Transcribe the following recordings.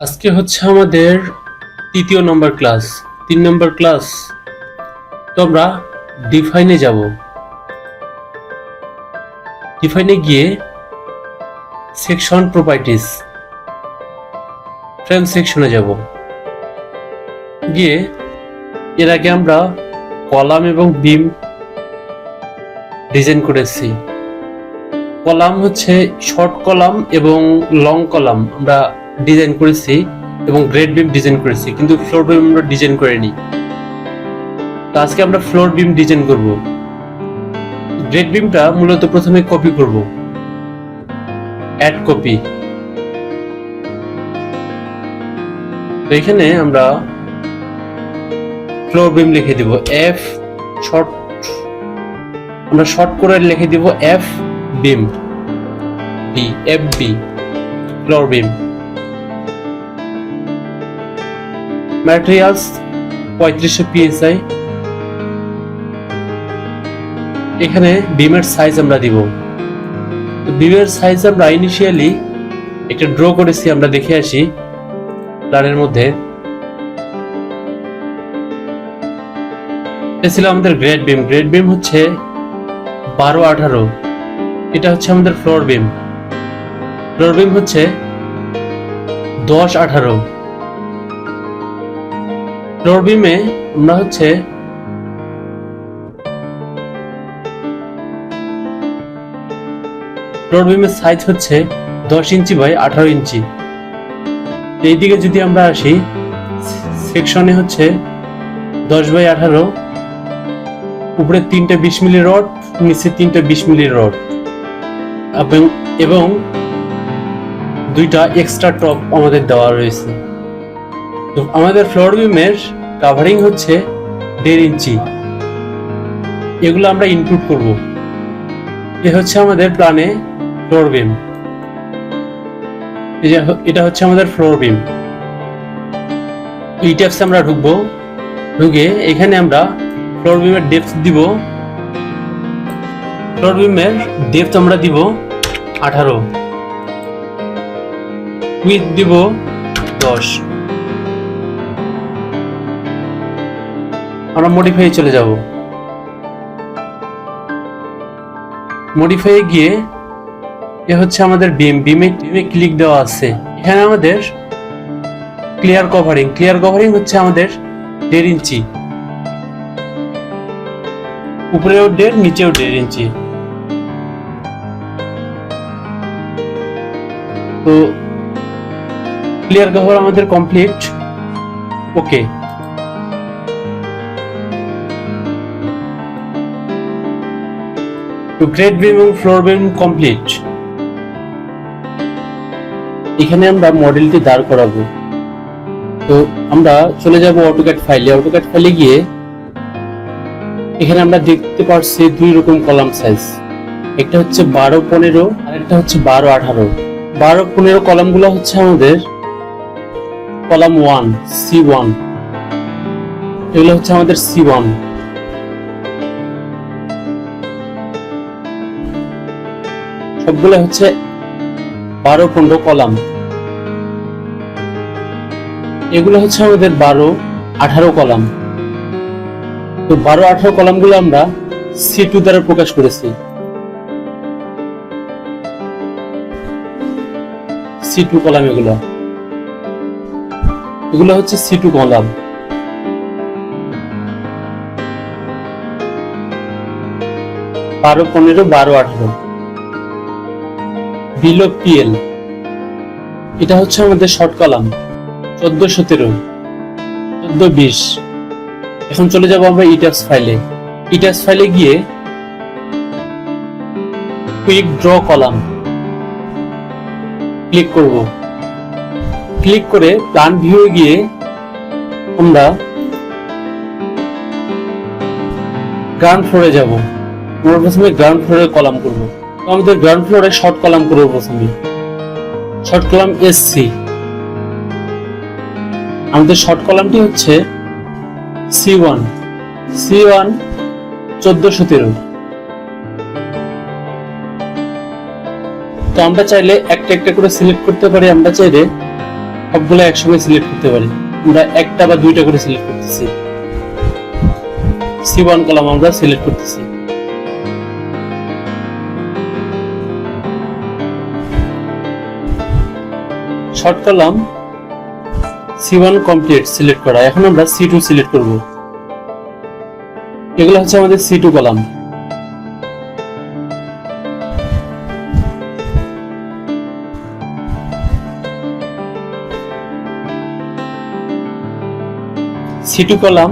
আজকে হচ্ছে আমাদের তৃতীয় নম্বর ক্লাস। তিন নম্বর ক্লাস। তো আমরা ডিফাইনে যাব। ডিফাইনে গিয়ে সেকশন প্রপার্টিস ফ্রেম সেকশনে যাব। গিয়ে এর আগে আমরা কলাম এবং বিম ডিজাইন করেছি। কলাম হচ্ছে শর্ট কলাম এবং লং কলাম। আমরা ডিজাইন করেছি এবং গ্রেড বিম ডিজাইন করেছি, কিন্তু ফ্লোর বিম আমরা ডিজাইন করিনি। তো আজকে আমরা ফ্লোর বিম ডিজাইন করব। গ্রেড বিমটা মূলত প্রথমে কপি করব। অ্যাড কপি তো এখানে আমরা ফ্লোর বিম লিখে দিব এফ শর্ট আমরা শর্ট করে লিখে দিব F beam B F B floor beam materials পঁয়ত্রিশশো পিএসআই এখানে বিমের সাইজ আমরা দিব। তো বিমের সাইজ আমরা ইনিশিয়ালি একটা ড্র করেছি, আমরা দেখে আসি। প্ল্যানের মধ্যে। এটা ছিল আমাদের গ্রেড বিম গ্রেড বিম হচ্ছে বারো আঠারো। এটা হচ্ছে আমাদের ফ্লোর বিম ফ্লোর বিম হচ্ছে দশ আঠারো। ফ্লোর বিমে আমরা হচ্ছে ফ্লোর বিমের সাইজ হচ্ছে দশ ইঞ্চি বাই আঠারো ইঞ্চি। এইদিকে যদি আমরা আসি সেকশনে হচ্ছে দশ বাই আঠারো, উপরে তিনটে বিশ মিলি রড নিচে তিনটে বিশ মিলি রড এবং দুইটা এক্সট্রা টপ আমাদের দেওয়া রয়েছে। তো আমাদের ফ্লোর বিমের কাভারিং হচ্ছে দেড় ইঞ্চি। এগুলো আমরা ইনপুট করব। এ হচ্ছে আমাদের প্ল্যানে ফ্লোর বিম এটা হচ্ছে আমাদের ফ্লোর বিম এই ট্যাপসে আমরা ঢুকবো। ঢুকে এখানে আমরা ফ্লোর বিমের ডেপথ দিব। ফ্লোর বিমের ডেপথ আমরা দিব আঠারো। উইথ দিব দশ। আমরা মডিফাই চলে যাব। মডিফাই গিয়ে এ হচ্ছে আমাদের বিম বিমে বিমে ক্লিক দেওয়া আছে। এখানে আমাদের ক্লিয়ার কভারিং ক্লিয়ার কভারিং হচ্ছে আমাদের দেড় ইঞ্চি। উপরেও দেড়, নিচেও দেড় ইঞ্চি। তো ক্লিয়ার কভার আমাদের কমপ্লিট ওকে তো গ্রেড বিম এবং ফ্লোর বিম কমপ্লিট এখানে আমরা মডেলটি দাঁড় করাবো। তো আমরা চলে যাব অটোক্যাট ফাইলে অটোক্যাট ফাইলে গিয়ে এখানে আমরা দেখতে পাচ্ছি দুই রকম কলাম সাইজ একটা হচ্ছে বারো পনেরো, আর একটা হচ্ছে বারো আঠারো। বারো পনেরো কলামগুলো হচ্ছে আমাদের কলাম ওয়ান সি ওয়ান এগুলো হচ্ছে আমাদের সি ওয়ান সবগুলো হচ্ছে বারো পনেরো কলাম। এগুলো হচ্ছে আমাদের বারো আঠারো কলাম। তো বারো আঠারো কলামগুলো আমরা সি টু দ্বারা প্রকাশ করেছি। সি টু কলাম এগুলো। এগুলো হচ্ছে সি টু কলাম। বারো পনেরো, বারো আঠারো। বিলো পিএল এটা হচ্ছে আমাদের শর্ট কলাম চোদ্দ সতেরো চোদ্দ বিশ। এখন চলে যাব আমরা ইটাক্স ফাইলে ইটাক্স ফাইলে গিয়ে কুইক ড্র কলাম। ক্লিক করব। ক্লিক করে প্ল্যান ভিউ গিয়ে আমরা গ্রাউন্ড ফ্লোরে যাব। আমরা প্রথমে গ্রাউন্ড ফ্লোরে কলাম করব। আমাদের গ্রাউন্ড ফ্লোরে শর্ট কলাম করব প্রথমে শর্ট কলাম এস সি আমাদের শর্ট কলামটি হচ্ছে সি ওয়ান সি ওয়ান চোদ্দশো তেরো। তো আমরা চাইলে একটা একটা করে সিলেক্ট করতে পারি, আমরা চাইলে সবগুলো একসঙ্গে সিলেক্ট করতে পারি। আমরা একটা বা দুইটা করে সিলেক্ট করতেছি। সি ওয়ান কলাম আমরা সিলেক্ট করতেছি। Short column C one complete select করা। এখন আমরা সি টু সিলেক্ট করব। এগুলো হচ্ছে আমাদের C two column C two column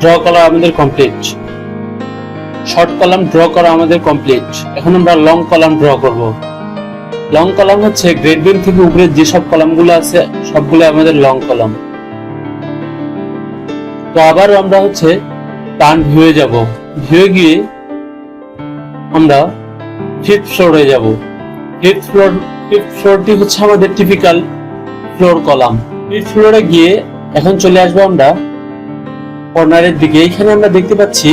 draw করা আমাদের কমপ্লিট শর্ট কলাম ড্র করা আমাদের কমপ্লিট এখন আমরা লং কলাম ড্র করব। লং কলাম হচ্ছে গ্রেড বিম থেকে উপরে যেসব কলামগুলো আছে সবগুলো আমাদের লং কলাম তো আবার আমরা হচ্ছে টান ভিউয়ে যাব। ভিউয়ে গিয়ে আমরা ফিফথ ফ্লোরে যাব। ফিফথ ফ্লোর ফিফথ ফ্লোরটি হচ্ছে আমাদের টিপিক্যাল ফ্লোর কলাম ফিফথ ফ্লোরে গিয়ে এখন চলে আসব আমরা কর্নারের দিকে। এখানে আমরা দেখতে পাচ্ছি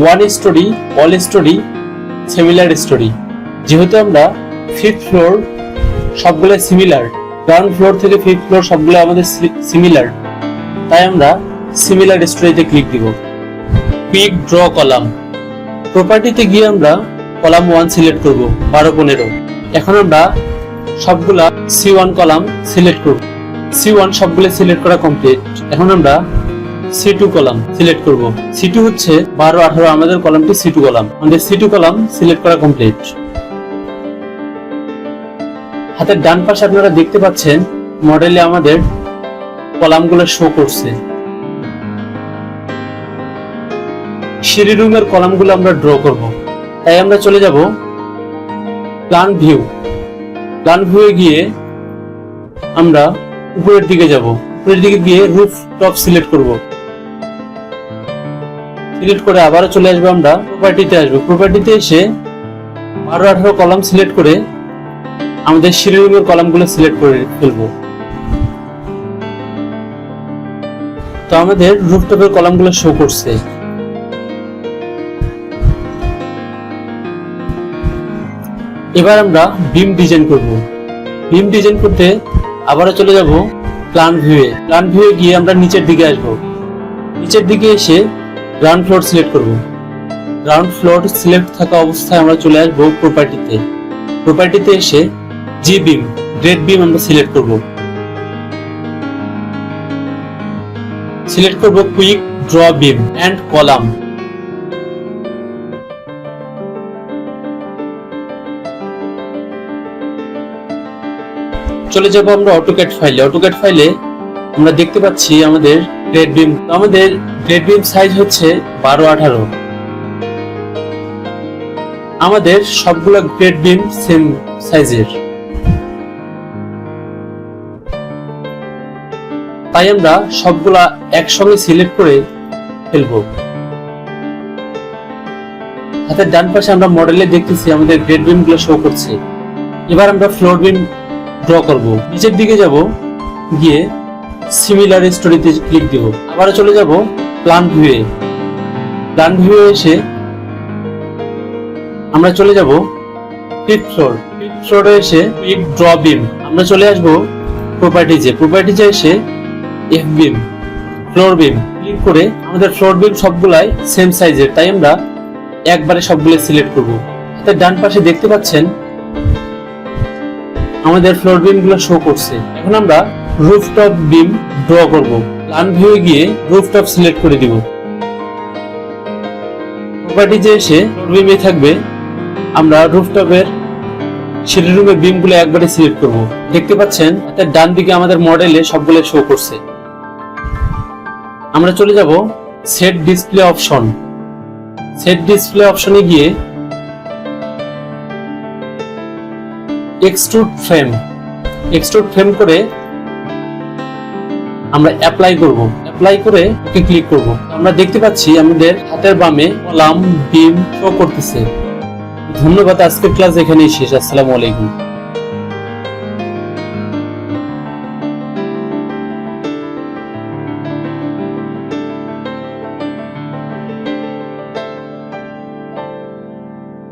one storey all storey similar storey যেহেতু আমরা ফিফথ ফ্লোর সবগুলো সিমিলার গ্রাউন্ড ফ্লোর থেকে ফিফথ ফ্লোর সবগুলো আমাদের সিমিলার তাই আমরা সিমিলার স্টোরিতে ক্লিক দিব। কুইক ড্র কলাম প্রপার্টিতে গিয়ে আমরা কলাম ওয়ান সিলেক্ট করব, বারো, পনেরো। এখন আমরা সবগুলা সি ওয়ান কলাম সিলেক্ট করব। সি ওয়ান সবগুলো সিলেক্ট করা কমপ্লিট এখন আমরা সি টু কলাম সিলেক্ট করব। সি টু হচ্ছে বারো, আঠারো, আমাদের কলামটি সি টু কলাম আমাদের সি টু কলাম সিলেক্ট করা কমপ্লিট হাতের ডান পাশে আপনারা দেখতে পাচ্ছেন মডেলে আমাদের কলামগুলো শো করছে। সিঁড়ি রুমের কলামগুলো আমরা ড্র করব। তাই আমরা চলে যাব প্ল্যান ভিউ প্ল্যান ভিউয়ে গিয়ে আমরা উপরের দিকে যাব। উপরের দিকে গিয়ে রুফ টপ সিলেক্ট করব। সিলেক্ট করে আবারও চলে আসব আমরা প্রপার্টিতে আসব। প্রপার্টিতে এসে বারো আঠারো কলাম সিলেক্ট করে আমাদের রুমের কলামগুলো সিলেক্ট করে ফেলব। তো আমাদের রুফটপের কলামগুলো শো করছে। এবার আমরা বিম ডিজাইন করব। বিম ডিজাইন করতে আবারও চলে যাব প্ল্যান ভিউয়ে প্ল্যান ভিউয়ে গিয়ে আমরা নিচের দিকে আসব। নিচের দিকে এসে গ্রাউন্ড ফ্লোর সিলেক্ট করব। গ্রাউন্ড ফ্লোর সিলেক্ট থাকা অবস্থায় আমরা চলে আসব প্রপার্টিতে প্রপার্টিতে এসে জি বিম গ্রেড বিম আমরা সিলেক্ট করব। সিলেক্ট করব quick, draw beam and column. চলে যাব আমরা অটোক্যাড ফাইলে অটোক্যাড ফাইলে আমরা দেখতে পাচ্ছি আমাদের গ্রেড বিম। আমাদের গ্রেড বিম সাইজ হচ্ছে বারো, আঠারো। আমাদের সবগুলো গ্রেড বিম সেম সাইজের তাই আমরা সবগুলা একসঙ্গে সিলেক্ট করে ফেলব। হাতের ডান পাশে আমরা মডেলে দেখতেছি আমাদের গ্রেড বিমগুলো শো করছে। এবার আমরা ফ্লোর বিম ড্র করব। নিচের দিকে যাব, গিয়ে সিমিলার স্টোরিতে ক্লিক দিব। আবার চলে যাব প্ল্যান ভিউয়ে প্ল্যান ভিউয়ে এসে আমরা চলে যাব ফিফথ ফ্লোর ফিফথ ফ্লোরে এসে কুইক ড্র বিম আমরা চলে আসব প্রপার্টিজে প্রপার্টিজে এসে F beam floor beam click করে আমাদের ফ্লোর বিম সবগুলাই সেম সাইজের তাই আমরা একবারে সবগুলো সিলেক্ট করব। হাতের ডান পাশে দেখতে পাচ্ছেন আমাদের ফ্লোর বিমগুলো শো করছে। এখন আমরা রুফটপ বিম ড্র করব। প্ল্যান ভিউ গিয়ে রুফটপ সিলেক্ট করে দিব। প্রপার্টিতে এসে ফ্লোর বিমে থাকবে, আমরা রুফটপের সিঁড়ি রুমের বিমগুলো একবারে সিলেক্ট করব। দেখতে পাচ্ছেন? তার ডান দিকে আমাদের মডেলে সবগুলো শো করছে। আমরা চলে যাব set display option set display অপশনে গিয়ে এক্সট্রুড ফ্রেম এক্সট্রুড ফ্রেম করে আমরা অ্যাপ্লাই করব। অ্যাপ্লাই করে ওকে ক্লিক করব। আমরা দেখতে পাচ্ছি আমাদের হাতের বামে কলাম বিম শো করতেছে। ধন্যবাদ, আজকের ক্লাস এখানেই শেষ। আসসালামু আলাইকুম।